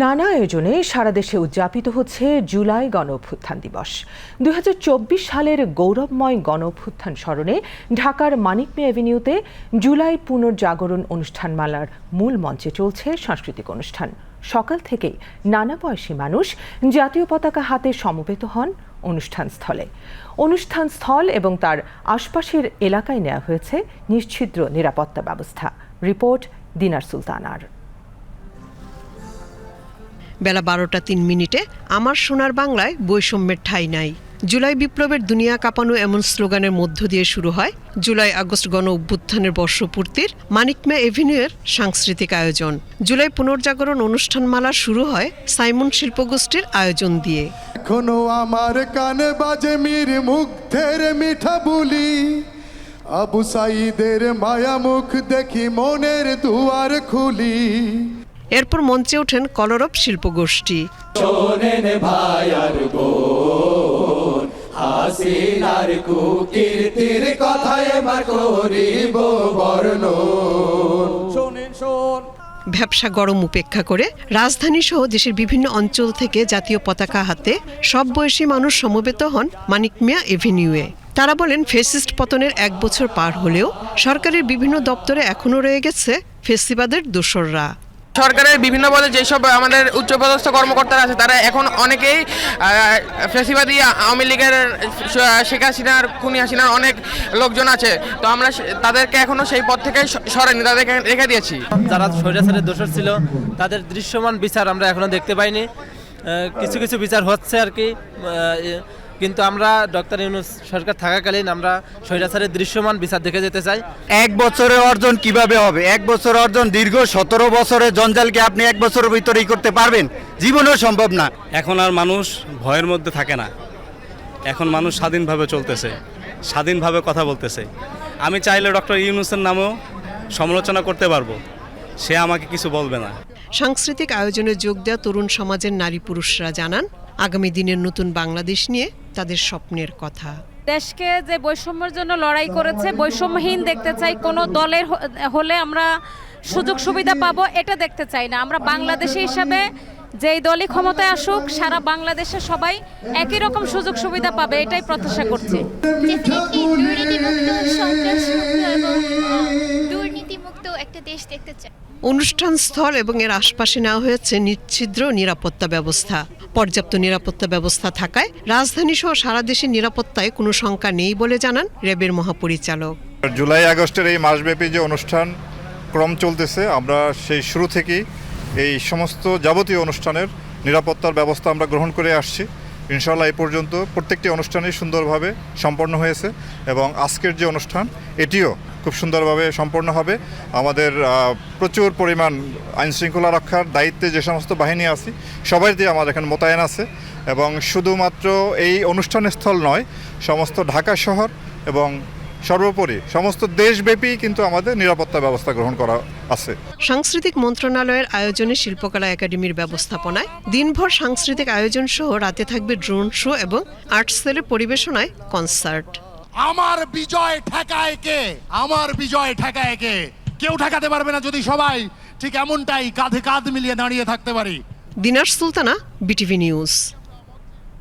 নানা আয়োজনে সারা দেশে উদযাপিত হচ্ছে জুলাই গণ অভ্যুত্থান দিবস। দু হাজার চব্বিশ সালের গৌরবময় গণ অভ্যুত্থান স্মরণে ঢাকার মানিক মে অ্যাভিনিউতে জুলাই পুনর্জাগরণ অনুষ্ঠানমালার মূল মঞ্চে চলছে সাংস্কৃতিক অনুষ্ঠান। সকাল থেকেই নানা বয়সী মানুষ জাতীয় পতাকা হাতে সমবেত হন অনুষ্ঠান স্থলে। অনুষ্ঠান স্থল এবং তার আশপাশের এলাকায় নেওয়া হয়েছে নিশ্ছিদ্র নিরাপত্তা ব্যবস্থা। রিপোর্ট দিনার সুলতানার। বেলা বারোটা তিন মিনিটে আমার সোনার বাংলায় বৈষম্যের ঠাঁই নাই। জুলাই বিপ্লবের দুনিয়া কাঁপানো এমন স্লোগানের মধ্য দিয়ে শুরু হয় জুলাই আগস্ট গণ অভ্যুত্থানের বর্ষপূর্তির মানিকমে এভিনিউয়ের সাংস্কৃতিক আয়োজন। জুলাই পুনর্জাগরণ অনুষ্ঠানমালা শুরু হয় সাইমন শিল্পগোষ্ঠীর আয়োজন দিয়ে। এখনও আমার কানে বাজে মীর মুগ্ধের মিঠা বুলি। আবু সাইদের মায়া মুখ দেখি মনের দুয়ার খুলি। এরপর মঞ্চে ওঠেন কলরব শিল্পগোষ্ঠী। হাসিনার কুকীর্তির করিব ব্যবসা গরম উপেক্ষা করে রাজধানী সহ দেশের বিভিন্ন অঞ্চল থেকে জাতীয় পতাকা হাতে সব বয়সী মানুষ সমবেত হন মানিক মিয়া এভিনিউয়ে। তারা বলেন ফেসিস্ট পতনের এক বছর পার হলেও সরকারের বিভিন্ন দপ্তরে এখনও রয়ে গেছে ফেসিবাদের দোসররা। সরকারের বিভিন্ন পদে যেসব আমাদের উচ্চপদস্থ কর্মকর্তারা আছে তারা এখন অনেকেই আহ, ফ্যাসিবাদী আওয়ামী লীগের শেখ হাসিনার খুনি হাসিনার অনেক লোকজন আছে। তো আমরা তাদেরকে এখনও সেই পদ থেকে স- সরাইনি তাদেরকে রেখে দিয়েছি। যারা স্বৈরাচারের দোষর ছিল তাদের দৃশ্যমান বিচার আমরা এখনও দেখতে পাইনি। কিছু কিছু বিচার হচ্ছে আর কি। কিন্তু আমরা ডক্টর ইউনুস সরকার থাকাকালীন আমরা স্বৈরাচারের দৃশ্যমান বিচার দেখে যেতে চাই। এক বছরের অর্জন কীভাবে হবে? এক বছর অর্জন দীর্ঘ সতেরো বছরের জঞ্জালকে আপনি এক বছরের ভিতরেই করতে পারবেন? জীবনেও সম্ভব না। এখন আর মানুষ ভয়ের মধ্যে থাকে না। এখন মানুষ স্বাধীনভাবে চলতেছে স্বাধীনভাবে কথা বলতেছে। আমি চাইলে ডক্টর ইউনুসের নামেও সমালোচনা করতে পারব। সে আমাকে কিছু বলবে না। সাংস্কৃতিক আয়োজনে যোগ দেওয়া তরুণ সমাজের নারী পুরুষরা জানান আগামী দিনের নতুন বাংলাদেশ নিয়ে তাদের স্বপ্নের কথা। দেশকে যে বৈষম্যের জন্য লড়াই করেছে বৈষম্যহীন দেখতে চাই কোনো দলের হলে আমরা সুযোগ সুবিধা পাবো এটা দেখতে চাই না। আমরা বাংলাদেশি হিসাবে যেই দলই ক্ষমতায় আসুক সারা বাংলাদেশে সবাই একই রকম সুযোগ সুবিধা পাবে এটাই প্রত্যাশা করছি। একটা দেশ দেখতে চাই। অনুষ্ঠান স্থল এবং এর আশপাশে নেওয়া হয়েছে নিচ্ছিদ্র নিরাপত্তা ব্যবস্থা। পর্যাপ্ত নিরাপত্তা ব্যবস্থা থাকায় রাজধানী সহ সারা দেশের নিরাপত্তায় কোনো শঙ্কা নেই বলে জানান র্যাবের মহাপরিচালক। জুলাই আগস্টের এই মাসব্যাপী যে অনুষ্ঠান ক্রম চলতেছে, আমরা সেই শুরু থেকেই এই সমস্ত যাবতীয় অনুষ্ঠানের নিরাপত্তার ব্যবস্থা আমরা গ্রহণ করে আসছি। ইনশাল্লাহ এই পর্যন্ত প্রত্যেকটি অনুষ্ঠানই সুন্দরভাবে সম্পন্ন হয়েছে এবং আজকের যে অনুষ্ঠান, এটিও খুব সুন্দরভাবে সম্পন্ন হবে। আমাদের প্রচুর পরিমাণ আইনশৃঙ্খলা রক্ষার দায়িত্বে যে সমস্ত বাহিনী আছে, সবাই দিয়ে আমাদের এখানে মোতায়েন আছে এবং শুধুমাত্র এই অনুষ্ঠানস্থল নয়, সমস্ত ঢাকা শহর এবং সর্বোপরি সমস্ত দেশব্যাপী কিন্তু আমাদের নিরাপত্তা ব্যবস্থা গ্রহণ করা আছে। সাংস্কৃতিক মন্ত্রণালয়ের আয়োজনে শিল্পকলা একাডেমির ব্যবস্থাপনায় দিনভর সাংস্কৃতিক আয়োজন সহ রাতে থাকবে ড্রোন শো এবং আর্ট সেলের পরিবেশনায় কনসার্ট। আমার বিজয় ঠেকায় কে? আমার বিজয় ঠেকায় কে? কেউ ঠেকাতে পারবে না যদি সবাই ঠিক এমনটাই কাঁধে কাঁধ মিলিয়ে দাঁড়িয়ে থাকতে পারি। Dinar Sultana BTV news.